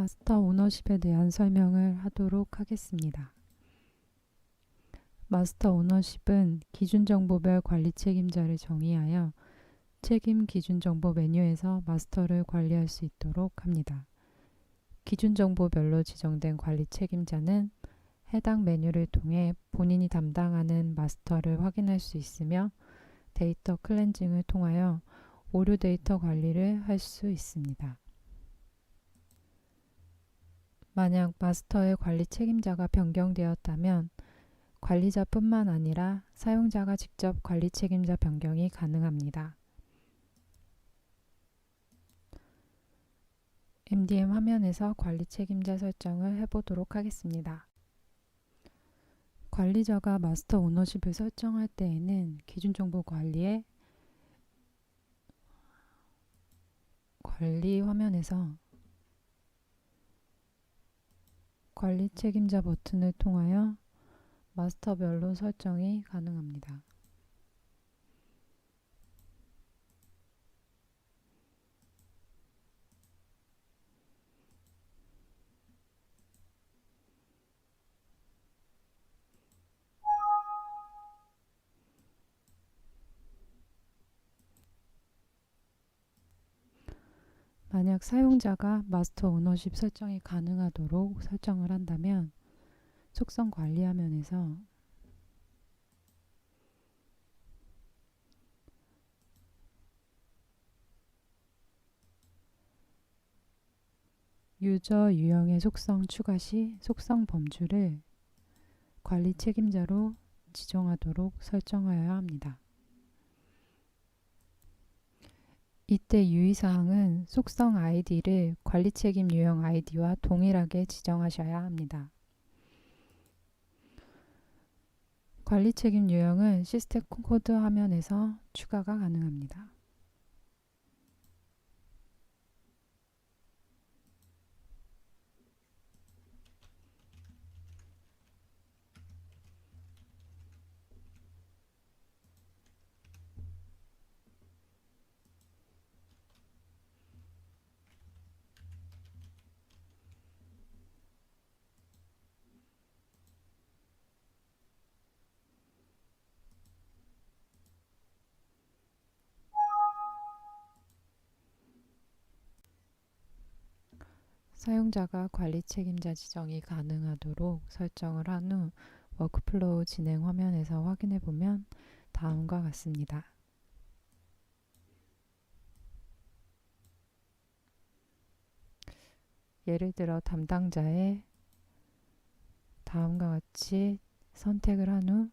마스터 오너십에 대한 설명을 하도록 하겠습니다. 마스터 오너십은 기준 정보별 관리 책임자를 정의하여 책임 기준 정보 메뉴에서 마스터를 관리할 수 있도록 합니다. 기준 정보별로 지정된 관리 책임자는 해당 메뉴를 통해 본인이 담당하는 마스터를 확인할 수 있으며 데이터 클렌징을 통하여 오류 데이터 관리를 할 수 있습니다. 만약 마스터의 관리 책임자가 변경되었다면 관리자뿐만 아니라 사용자가 직접 관리 책임자 변경이 가능합니다. MDM 화면에서 관리 책임자 설정을 해보도록 하겠습니다. 관리자가 마스터 오너십을 설정할 때에는 기준 정보 관리에 관리 화면에서 관리 책임자 버튼을 통하여 마스터별로 설정이 가능합니다. 만약 사용자가 마스터 오너십 설정이 가능하도록 설정을 한다면 속성 관리 화면에서 유저 유형의 속성 추가 시 속성 범주를 관리 책임자로 지정하도록 설정하여야 합니다. 이때 유의사항은 속성 id를 관리 책임 유형 id와 동일하게 지정하셔야 합니다. 관리 책임 유형은 시스템 코드 화면에서 추가가 가능합니다. 사용자가 관리 책임자 지정이 가능하도록 설정을 한 후 워크플로우 진행 화면에서 확인해 보면 다음과 같습니다. 예를 들어 담당자의 다음과 같이 선택을 한 후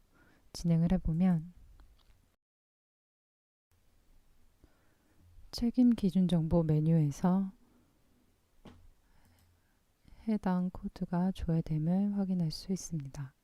진행을 해보면 책임 기준 정보 메뉴에서 해당 코드가 조회됨을 확인할 수 있습니다.